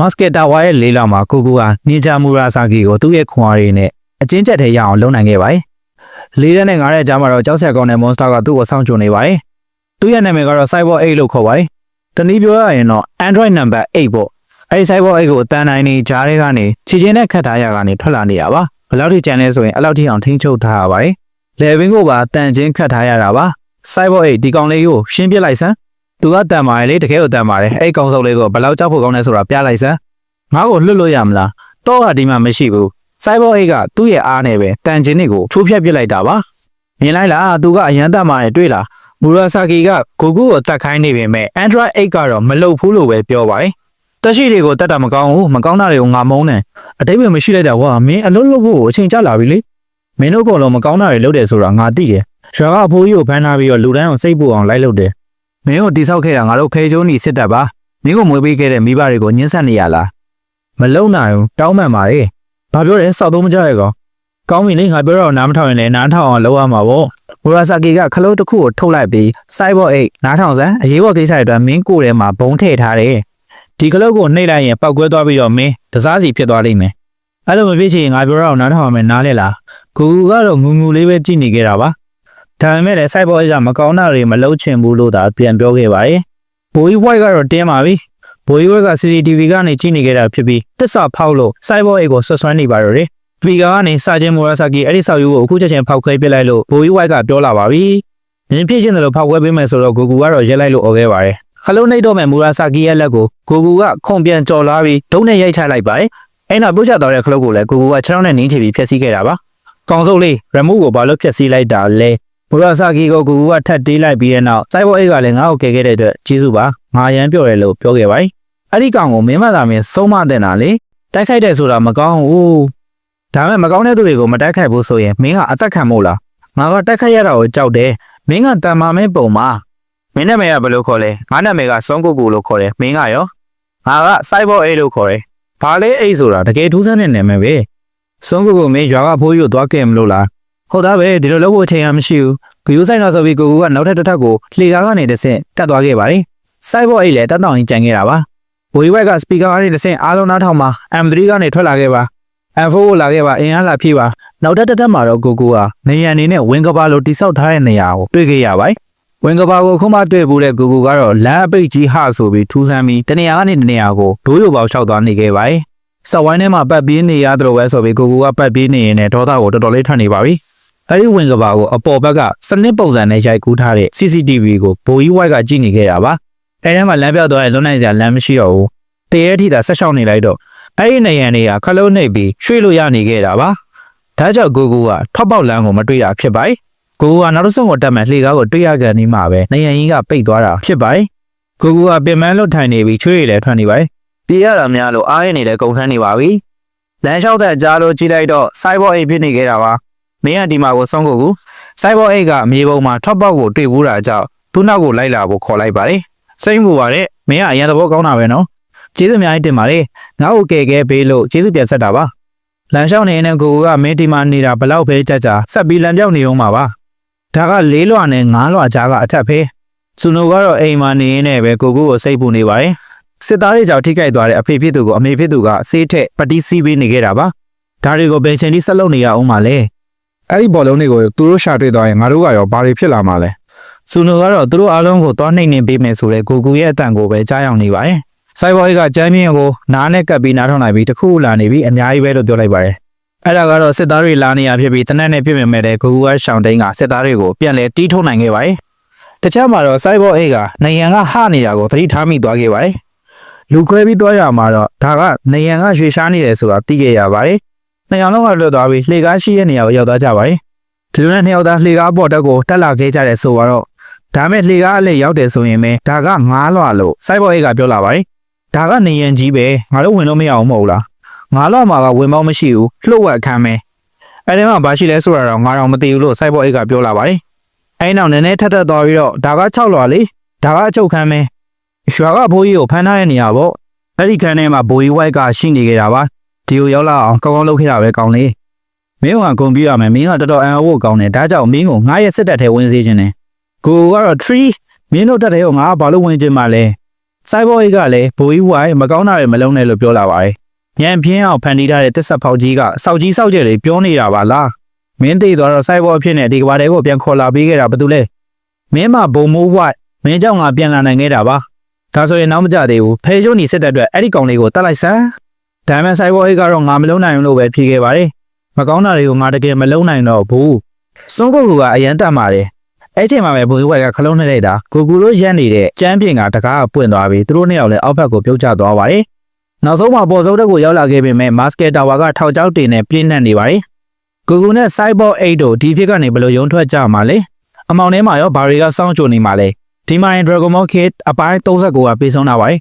မတ်စကက်တာဝါရဲ့လေးလာမှာကိုကူဟာနီဂျာမူရာဆာကီကိုသူ့ရဲ့ခွန်အားတွေနဲ့အချင်းချက်ထဲရအောင်လုပ်နိုင်ခဲ့ပါတယ်။လေးရက်နဲ့ငါးရက်ကြားမှာတော့ကြောက်ဆက်ကောင်းတဲ့ monster ကသူ့ကိုစောင့်ကြိုနေပါတယ်။သူ့ရဲ့နာမည်ကတော့ Cyber 8လို့ခေါ်ပါတယ်။တနည်းပြောရရင်တော့ Android number 8ပေါ့။အဲဒီ Cyber 8ကိုအတန်းတိုင်းနေကြားထဲကနေခြေချင်းနဲ့ခတ်ထားရကနေထွက်လာနေရပါ။ဘယ်လောက်ထိကြမ်းလဲဆိုရင်အဲ့လောက်ထိအောင်ထိန်းချုပ်ထားရပါတယ်။ level ကိုပါတန်ချင်းခတ်ထားရတာပါ။ Cyber 8ဒီကောင်လေးကိုရှင်းပြလိုက်စမ်း။ သူကတန်ပါတယ်လေတကယ်ကိုတန်ပါတယ်။အဲ့ဒီကောင်စုပ်လေးကိုဘယ်လောက်ကြောက်ဖို့ကောင်းလဲဆိုတာပြလိုက်စမ်း။ငါ့ကိုလွတ်လို့ရမလား။တော့ကဒီမှာမရှိဘူး။ Cyber 8ကသူ့ရဲ့အားနဲ့ပဲတန်ချင်းတွေကိုချိုးဖျက်ပစ်လိုက်တာပါ။မြင်လိုက်လားသူကအရန်တတ်မှနဲ့တွေ့လား။မူရာဆာကီကကိုကူကိုတတ်ခိုင်းနေပေမဲ့ Android 8ကတော့မလုပ်ဘူးလို့ပဲပြောပါတယ်။တက်ရှိတွေကိုတတ်တာမကောင်းဘူးမကောင်းတာတွေကိုငါမုန်းတယ်အတိတ်ပဲမရှိလိုက်တာကွာမင်းအလုပ်လုပ်ဖို့အချိန်ကျလာပြီလေမင်းတို့ကောင်လုံးမကောင်းတာတွေလုပ်တယ်ဆိုတာငါသိတယ်ရွာကအဖိုးကြီးကိုဖမ်းထားပြီးတော့လူတိုင်းကိုစိတ်ပူအောင်လိုက်လုပ်တယ် မင်းကိုတိဆောက်ခဲ့တာငါတို့ခဲကျုံးနေစစ်တပ်ပါမင်းကိုမွေးပေးခဲ့တဲ့မိဘတွေကိုညှင်းဆက်နေရလားမလုံနိုင်ဘူးတောင်းမှန်ပါလေဘာပြောလဲစောက်သုံးမကြရကောင်ကောင်းပြီလေငါပြောတော့နားမထောင်ရင်လည်းနားထောင်အောင်လုပ်ရမှာပေါ့မူရာဆာကီကခလုတ်တစ်ခုကိုထုတ်လိုက်ပြီး Cyber 8နားထောင်စမ်းအရေးပေါ်ကိစ္စတွေအတွက်မင်းကိုယ်ထဲမှာဘုံထည့်ထားတယ်ဒီခလုတ်ကိုနှိပ်လိုက်ရင်ပောက်ကွဲသွားပြီးတော့မင်းတစားစီဖြစ်သွားလိမ့်မယ်အဲ့လိုမဖြစ်ချင်ရင်ငါပြောတော့နားထောင်ရမယ်နားလဲလားကူကူကတော့ငူငူလေးပဲကြည့်နေခဲ့တာပါ ဒါပေမဲ့လည်း Cyber 8ကမကောင်းတာတွေမလုပ်ချင်ဘူးလို့သာပြန်ပြောခဲ့ပါတယ်ဘိုးကြီး white ကတော့တင်းပါပြီဘိုးကြီး white က CCTV ကနေကြည့်နေခဲ့တာဖြစ်ပြီးတစ္ဆာဖောက်လို့ Cyber 8ကိုဆွဆွမ်းနေပါတော့တယ်ဖီကာကနေစာချင်းမိုရာဆာကီအဲ့ဒီဆောက်ယူကိုအခုချက်ချင်းဖောက်ခွဲပစ်လိုက်လို့ဘိုးကြီး white ကပြောလာပါပြီ။မြင်ဖြစ်ချင်းတယ်လို့ဖောက်ခွဲပေးမယ်ဆိုတော့ဂိုကူကတော့ရက်လိုက်လို့អော်ခဲ့ပါတယ်။ခလုံးနှိပ်တော့မဲ့မူရာဆာကီရဲ့လက်ကိုဂိုကူကခုန်ပြန်ကြော်လာပြီးဒုံးနဲ့ရိုက်ချလိုက်ပါတယ်။အဲ့နောက်ပြုတ်ချသွားတဲ့ခလုံးကိုလည်းဂိုကူကခြေထောက်နဲ့နင်းချပြီးဖျက်ဆီးခဲ့တာပါ။ကောင်စုပ်လေးရမုကိုဘာလို့ဖျက်ဆီးလိုက်တာလဲ။ မူရာဆာကီကိုဂိုကူကထပ်တေးလိုက်ပြီးတဲ့နောက်စိုက်ဘောအိတ်ကလည်းငါ့ကိုကယ်ခဲ့တဲ့အတွက်ကျေးဇူးပါ။ငါရမ်းပြောတယ်လို့ပြောခဲ့ပါတယ်။အဲ့ဒီကောင်ကိုမင်းမသာမင်းဆုံးမတဲ့နာလေ။တိုက်ခိုက်တယ်ဆိုတာမကောင်းဘူး။ဒါမဲ့မကောင်းတဲ့သူတွေကိုမတိုက်ခိုက်ဘူးဆိုရင်မင်းကအသက်ခံမို့လားငါကတိုက်ခိုက်ရတာကိုကြောက်တယ်မင်းကတန်မာမဲပုံမှာမင်းနာမည်ကဘယ်လိုခေါ်လဲငါနာမည်ကစုံကုတ်ကူလို့ခေါ်တယ်မင်းကရောငါကစိုက်ဘောအေးလို့ခေါ်တယ်ဘာလဲအေးဆိုတာတကယ်ထူးဆန်းတဲ့နာမည်ပဲစုံကုတ်ကူမင်းရွာကဖိုးကြီးကိုသွားခဲ့မလို့လား ဟုတ်သားပဲဒီလိုလုပ်ဖို့အချိန်ကမရှိဘူးဂယူဆိုင်တော့ဆိုပြီးကိုကူကနောက်ထပ်တစ်ထပ်ကိုလှေကားကနေတစ်ဆင့်တက်သွားခဲ့ပါတယ်စိုက်ဘောအေးလည်းတက်တောင်ကြီးကြံခဲ့တာပါဘိုးကြီးဘက်ကစပီကာကနေတစ်ဆင့်အားလုံးနားထောင်မှာ M3 ကနေထွက်လာခဲ့ပါ M4 ကိုလာခဲ့ပါအင်အားလာဖြည့်ပါနောက်တက်တက်တက်မှာတော့ကိုကိုကနေရန်နေနဲ့ဝင်းကဘာလိုတိဆောက်ထားတဲ့နေရာကိုတွေ့ခဲ့ရပါတယ်ဝင်းကဘာကိုခုမှတွေ့ဘူးတဲ့ကိုကိုကတော့လမ်းအပိတ်ကြီးဟဆိုပြီးထူးဆန်းပြီးတနေရာကနေတနေရာကိုဒိုးရိုပေါက်လျှောက်သွားနေခဲ့ပါတယ်စက်ဝိုင်းထဲမှာပတ်ပြေးနေရတော့ပဲဆိုပြီးကိုကိုကပတ်ပြေးနေရင်လည်းဒေါသကိုတော်တော်လေးထွက်နေပါပြီ အဲ့ဒီဝင်းကဘာကိုအပေါ်ဘက်ကစနစ်ပုံစံနဲ့ရိုက်ကူးထားတဲ့ CCTV ကိုဘိုးကြီးဝိုက်ကကြည့်နေခဲ့တာပါအဲထဲမှာလမ်းပြောက်သွားရင်လွန်နိုင်စရာလမ်းမရှိတော့ဘူးတရေထီတာဆက်ရှောက်နေလိုက်တော့အဲ့ဒီနေရန်တွေကခလုံးနှိပ်ပြီးရွှေ့လို့ရနေခဲ့တာပါဒါကြောင့်ကိုကူကထောက်ပေါက်လမ်းကိုမတွေ့တာဖြစ်ပါတယ်ကိုကူကနောက်တစ်ဆုံးကိုတက်မှလှေကားကိုတွေ့ရကန်ဒီမှာပဲနေရန်ကြီးကပိတ်သွားတာဖြစ်ပါတယ်ကိုကူကပင်မလွတ်ထိုင်နေပြီးချွေးရည်လည်းထွက်နေပါတယ်ပြေးရတာများလို့အားရနေလည်းကုန်ခန်းနေပါပြီလမ်းလျှောက်တဲ့ကြားလို့ကြည့်လိုက်တော့စိုက်ဘောအိတ်ဖြစ်နေခဲ့တာပါ မင်းကဒီမှာကိုဆုံးကိုကူစိုက်ဘောအိတ်ကအမြေပုံမှာထောက်ပေါက်ကိုတွေ့ဘူးတာကြောင့်သူ့နောက်ကိုလိုက်လာဖို့ခေါ်လိုက်ပါတယ်စိတ်မူပါတဲ့မင်းကအရင်သဘောကောင်းတာပဲနော်ကျေးဇူးအများကြီးတင်ပါတယ်ငါ့ကိုကယ်ခဲ့ပေးလို့ကျေးဇူးပြန်ဆက်တာပါလမ်းလျှောက်နေတဲ့ကိုကမင်းဒီမှာနေတာဘလောက်ပဲကြကြဆက်ပြီးလမ်းပြောက်နေအောင်ပါပါဒါကလေးလွှာနဲ့ငါးလွှာကြားကအထက်ပဲစူနိုကတော့အိမ်မှာနေရင်းနဲ့ပဲကိုကိုကိုစိတ်ပူနေပါတယ်စစ်သားတွေကြောင့်ထိခိုက်သွားတဲ့အဖေဖြစ်သူကိုအမေဖြစ်သူကဆေးထက်ပတိစီးပေးနေခဲ့တာပါဒါတွေကိုဘယ်ချိန်ထိဆက်လုပ်နေရအောင်မလဲ အဲ့ဒီဘောလုံးတွေကိုသူတို့ရှာတွေ့သွားရင်ငါတို့ကရောဘာတွေဖြစ်လာမှာလဲစူနိုကတော့သူတို့အားလုံးကိုသွားနှိမ့်နေပေးမယ်ဆိုတဲ့ကိုကူရဲ့အတန်ကိုပဲကြားရောက်နေပါတယ်စိုက်ဘော်ကကျမ်းမြင့်ကိုနားနဲ့ကပ်ပြီးနားထောင်လိုက်ပြီးတခုလာနေပြီးအများကြီးပဲလို့ပြောလိုက်ပါတယ်။အဲ့ဒါကတော့စစ်သားတွေလာနေရဖြစ်ပြီးတနက်နဲ့ပြည့်မြင်မဲ့တဲ့ဂူဂူကရှောင်းတိန်ကစစ်သားတွေကိုပြန်လဲတီးထုတ်နိုင်ခဲ့ပါတယ်။တခြားမှာတော့စိုက်ဘော်အိတ်ကနေရန်ကဟနေတာကိုသတိထားမိသွားခဲ့ပါတယ်။လူခွဲပြီးသွားရမှာတော့ဒါကနေရန်ကရွှေရှားနေတယ်ဆိုတာသိခဲ့ရပါတယ်။ နှစ်ယောက်လုံးကလွတ်သွားပြီးလှေကားရှိတဲ့နေရာကိုရောက်သွားကြပါတယ်။ဒီလိုနဲ့နှစ်ယောက်သားလှေကားပေါ်တက်ကိုတက်လာခဲ့ကြတဲ့ဆိုတော့ဒါမဲ့လှေကားအလေးရောက်တယ်ဆိုရင်ပဲဒါကငားလွှာလို့စိုက်ဘော်အိတ်ကပြောလာပါတယ်။ဒါကနေရန်ကြီးပဲငါတို့ဝင်လို့မရအောင်မဟုတ်လားငါတော့မှာကဝင်ပေါင်းမရှိဘူးလှုပ်ဝက်အခမ်းပဲအဲ့ဒီမှာဘာရှိလဲဆိုတာတော့ငါတော့မသိဘူးလို့စိုက်ဘောအိတ်ကပြောလာပါတယ်အဲ့နောက်နည်းနည်းထက်ထက်သွားပြီးတော့ဒါက6လွာလေဒါကအချုပ်ခမ်းပဲရွာကဘိုးကြီးကိုဖမ်းထားတဲ့နေရာပေါ့အဲ့ဒီခန်းထဲမှာဘိုးကြီးဝိုက်ကရှိနေကြတာပါ ဒီကိုရောက်လာအောင်ကောင်းကောင်းလုပ်ခဲ့တာပဲကောင်းလေမင်းကဂုံပြရမယ်မင်းကတော်တော်အံ့ဩဖို့ကောင်းတယ်ဒါကြောင့်မင်းကိုငါရဲ့စစ်တပ်ထဲဝင်စေခြင်းတယ်ကိုကတော့ tree မင်းတို့တက်တယ်ရောငါကဘာလို့ဝင်ခြင်းမလဲစိုက်ဘော်ကြီးကလည်းဘိုးကြီးဝိုင်းမကောင်းတာတွေမလုံးနဲ့လို့ပြောလာပါတယ်ညံပြင်းအောင်ဖန်တီးထားတဲ့တစ်ဆက်ဖောက်ကြီးကစောက်ကြီးစောက်ကျယ်တွေပြောနေတာပါလားမင်းသိသွားတော့စိုက်ဘော်အဖြစ်နဲ့ဒီကဘာတွေကိုပြန်ခေါ်လာပေးခဲ့တာဘာတူလဲမင်းမဘုံမိုးဝိုင်းမင်းကြောင့်ငါပြန်လာနိုင်ခဲ့တာပါဒါဆိုရင်နောက်မကြသေးဘူးဖေချိုးနီစစ်တဲ့အတွက်အဲ့ဒီကောင်လေးကိုတတ်လိုက်စမ်း ဒါမှစိုက်ဘော်ကြီးကတော့ငါမလုံးနိုင်ဘူးလို့ပဲဖြေခဲ့ပါတယ်မကောင်းတာတွေကိုငါတကယ်မလုံးနိုင်တော့ဘူးစွန်းကိုကူကအရန်တတ်ပါတယ်အဲ့ချိန်မှာပဲဘူဝိုက်ကခလုံးနှိမ့်လိုက်တာကိုကူတို့ရက်နေတဲ့ကျမ်းပြင်ကတကားပွင့်သွားပြီးသူတို့နှစ်ယောက်လည်းအောက်ဘက်ကိုပြုတ်ကျသွားပါတယ်။နောက်ဆုံးမှာပေါ်စုံတက်ကိုရောက်လာခဲ့ပေမဲ့မတ်စကက်တာဝါကထောက်ချောက်တင်နဲ့ပြင်းနှက်နေပါတယ်။ကိုကူနဲ့ Cyborg 8တို့ဒီဖြစ်ကနေဘယ်လိုရုံထွက်ကြမှာလဲ။အမောင်ထဲမှာရောဘာတွေကစောင့်ကြိုနေမှာလဲ။ဒီမှာရင် Dragon Ball Kid အပိုင်း39ကပြေဆုံးတာပါတယ်